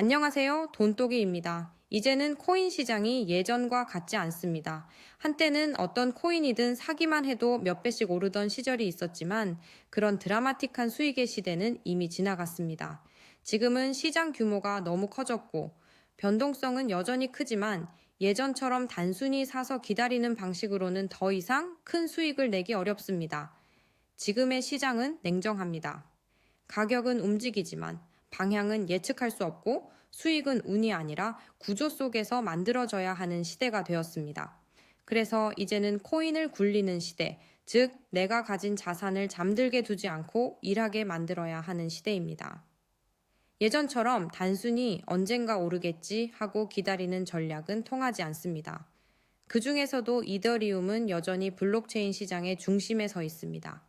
안녕하세요. 돈독이입니다. 이제는 코인 시장이 예전과 같지 않습니다. 한때는 어떤 코인이든 사기만 해도 몇 배씩 오르던 시절이 있었지만 그런 드라마틱한 수익의 시대는 이미 지나갔습니다. 지금은 시장 규모가 너무 커졌고 변동성은 여전히 크지만 예전처럼 단순히 사서 기다리는 방식으로는 더 이상 큰 수익을 내기 어렵습니다. 지금의 시장은 냉정합니다. 가격은 움직이지만 방향은 예측할 수 없고 수익은 운이 아니라 구조 속에서 만들어져야 하는 시대가 되었습니다. 그래서 이제는 코인을 굴리는 시대, 즉 내가 가진 자산을 잠들게 두지 않고 일하게 만들어야 하는 시대입니다. 예전처럼 단순히 언젠가 오르겠지 하고 기다리는 전략은 통하지 않습니다. 그 중에서도 이더리움은 여전히 블록체인 시장의 중심에 서 있습니다.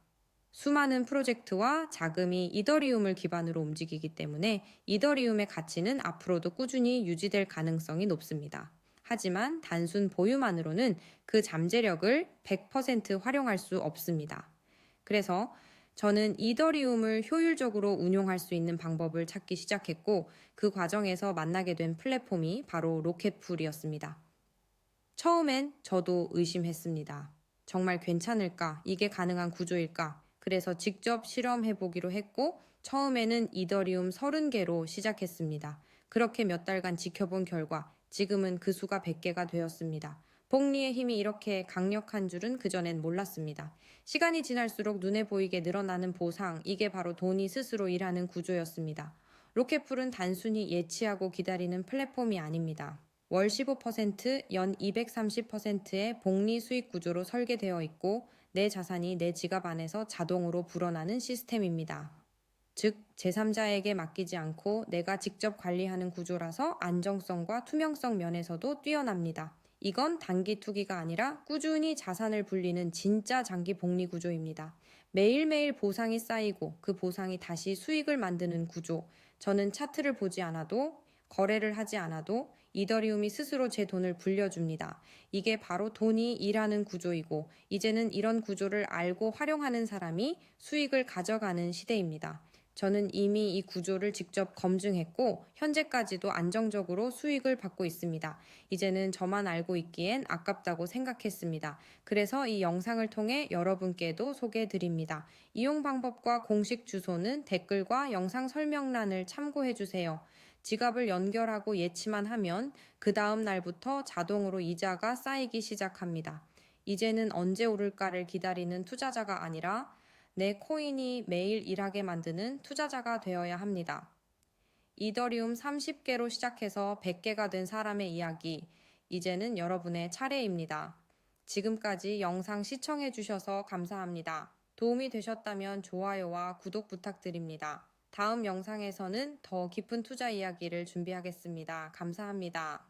수많은 프로젝트와 자금이 이더리움을 기반으로 움직이기 때문에 이더리움의 가치는 앞으로도 꾸준히 유지될 가능성이 높습니다. 하지만 단순 보유만으로는 그 잠재력을 100% 활용할 수 없습니다. 그래서 저는 이더리움을 효율적으로 운용할 수 있는 방법을 찾기 시작했고 그 과정에서 만나게 된 플랫폼이 바로 로켓풀이었습니다. 처음엔 저도 의심했습니다. 정말 괜찮을까? 이게 가능한 구조일까? 그래서 직접 실험해 보기로 했고 처음에는 이더리움 30개로 시작했습니다. 그렇게 몇 달간 지켜본 결과 지금은 그 수가 100개가 되었습니다. 복리의 힘이 이렇게 강력한 줄은 그전엔 몰랐습니다. 시간이 지날수록 눈에 보이게 늘어나는 보상, 이게 바로 돈이 스스로 일하는 구조였습니다. 로켓풀은 단순히 예치하고 기다리는 플랫폼이 아닙니다. 월 15%, 연 230%의 복리 수익 구조로 설계되어 있고 내 자산이 내 지갑 안에서 자동으로 불어나는 시스템입니다. 즉, 제3자에게 맡기지 않고 내가 직접 관리하는 구조라서 안정성과 투명성 면에서도 뛰어납니다. 이건 단기 투기가 아니라 꾸준히 자산을 불리는 진짜 장기 복리 구조입니다. 매일매일 보상이 쌓이고 그 보상이 다시 수익을 만드는 구조. 저는 차트를 보지 않아도 거래를 하지 않아도 이더리움이 스스로 제 돈을 불려줍니다. 이게 바로 돈이 일하는 구조이고 이제는 이런 구조를 알고 활용하는 사람이 수익을 가져가는 시대입니다. 저는 이미 이 구조를 직접 검증했고 현재까지도 안정적으로 수익을 받고 있습니다. 이제는 저만 알고 있기엔 아깝다고 생각했습니다. 그래서 이 영상을 통해 여러분께도 소개해 드립니다. 이용 방법과 공식 주소는 댓글과 영상 설명란을 참고해 주세요. 지갑을 연결하고 예치만 하면 그 다음 날부터 자동으로 이자가 쌓이기 시작합니다. 이제는 언제 오를까를 기다리는 투자자가 아니라 내 코인이 매일 일하게 만드는 투자자가 되어야 합니다. 이더리움 30개로 시작해서 100개가 된 사람의 이야기, 이제는 여러분의 차례입니다. 지금까지 영상 시청해 주셔서 감사합니다. 도움이 되셨다면 좋아요와 구독 부탁드립니다. 다음 영상에서는 더 깊은 투자 이야기를 준비하겠습니다. 감사합니다.